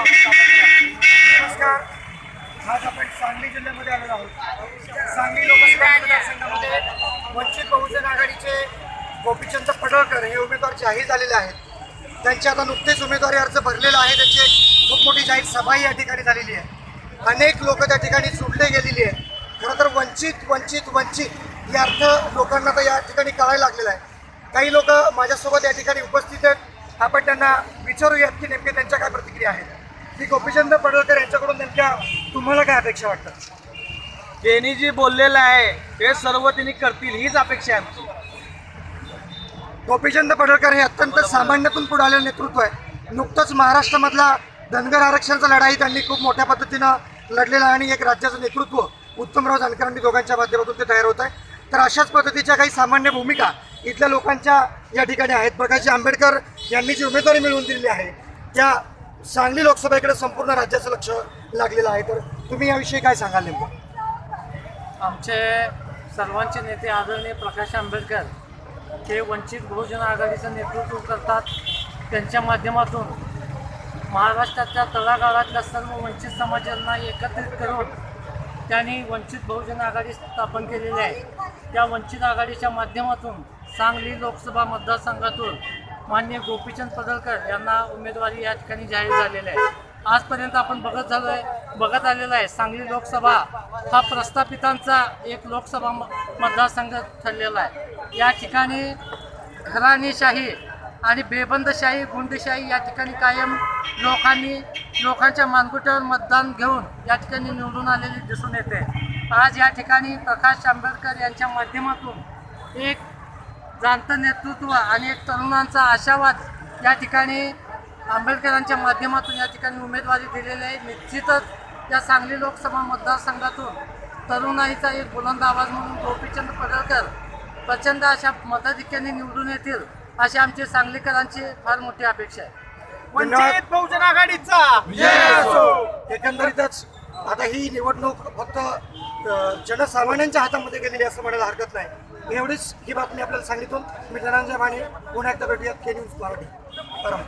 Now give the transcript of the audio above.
नमस्कार. आज आपण सांगली जिल्ह्यामध्ये आलेलो आहोत. सांगली लोकसभा मतदारसंघामध्ये वंचित बहुजन आघाडीचे गोपीचंद पडळकर हे उमेदवार जाहीर झालेले आहेत. त्यांचे आता नुकतेच उमेदवारी अर्ज भरलेला आहे. त्यांची एक खूप मोठी जाहीर सभाही या ठिकाणी झालेली आहे. अनेक लोक त्या ठिकाणी सुटले गेलेली आहेत. खरं तर वंचित वंचित वंचित हे अर्थ लोकांना तर या ठिकाणी कळायला लागलेला आहे. काही लोक माझ्यासोबत या ठिकाणी उपस्थित आहेत. आपण त्यांना विचारूयात की नेमके त्यांच्या काय प्रतिक्रिया आहेत. की गोपीचंद पडळकर यांच्याकडून नेमक्या तुम्हाला काय अपेक्षा वाटतात? त्यांनी जे बोललेलं आहे ते सर्व त्यांनी करतील हीच अपेक्षा आहे आमची. गोपीचंद पडळकर हे अत्यंत सामान्यातून पुढे आलेलं नेतृत्व आहे. नुकतंच महाराष्ट्रामधला धनगर आरक्षणाचा लढाई त्यांनी खूप मोठ्या पद्धतीनं लढलेला आहे आणि एक राज्याचं नेतृत्व उत्तमराव जानकरांनी दोघांच्या माध्यमातून ते तयार होत आहे. तर अशाच पद्धतीच्या काही सामान्य भूमिका इथल्या लोकांच्या या ठिकाणी आहेत. प्रकाशजी आंबेडकर यांनी जी उमेदवारी मिळवून दिलेली आहे त्या सांगली लोकसभेकडे संपूर्ण राज्याचं लक्ष लागलेलं आहे. तर तुम्ही याविषयी काय सांगाल नेमकं? आमचे सर्वांचे नेते आदरणीय प्रकाश आंबेडकर हे वंचित बहुजन आघाडीचं नेतृत्व करतात. त्यांच्या माध्यमातून महाराष्ट्राच्या तळागाळातल्या सर्व वंचित समाजांना एकत्रित करून त्यांनी वंचित बहुजन आघाडी स्थापन केलेली आहे. त्या वंचित आघाडीच्या माध्यमातून सांगली लोकसभा मतदारसंघातून मान्य गोपीचंद पडळकर यांना उमेदवारी या ठिकाणी जाहीर झालेली आहे. आजपर्यंत आपण बघत झालो आहे बघत आलेलं आहे सांगली लोकसभा हा प्रस्थापितांचा एक लोकसभा मतदारसंघ ठरलेला आहे. या ठिकाणी घराणेशाही आणि बेबंदशाही गुंडशाही या ठिकाणी कायम लोकांनी लोकांच्या मानगुट्यावर मतदान घेऊन या ठिकाणी निवडून आलेली दिसून येते. आज या ठिकाणी प्रकाश आंबेडकर यांच्या माध्यमातून एक जाणतं नेतृत्व आणि एक तरुणांचा आशावाद या ठिकाणी आंबेडकरांच्या माध्यमातून या ठिकाणी उमेदवारी दिलेली आहे. निश्चितच या सांगली लोकसभा मतदारसंघातून तरुणाईचा एक बुलंद आवाज म्हणून गोपीचंद पडळकर प्रचंड अशा मताधिक्याने निवडून येतील अशी आमची सांगलीकरांची फार मोठी अपेक्षा आहे. वंचित बहुजन आघाडीचा. एकंदरीतच आता ही निवडणूक फक्त जनसामान्यांच्या हातामध्ये गेलेली असं म्हणायला हरकत नाही. मी एवढीच ही बातमी आपल्याला सांगितून मी धनंजय माने पुन्हा एकदा भेटूयात. K news Marathi. परम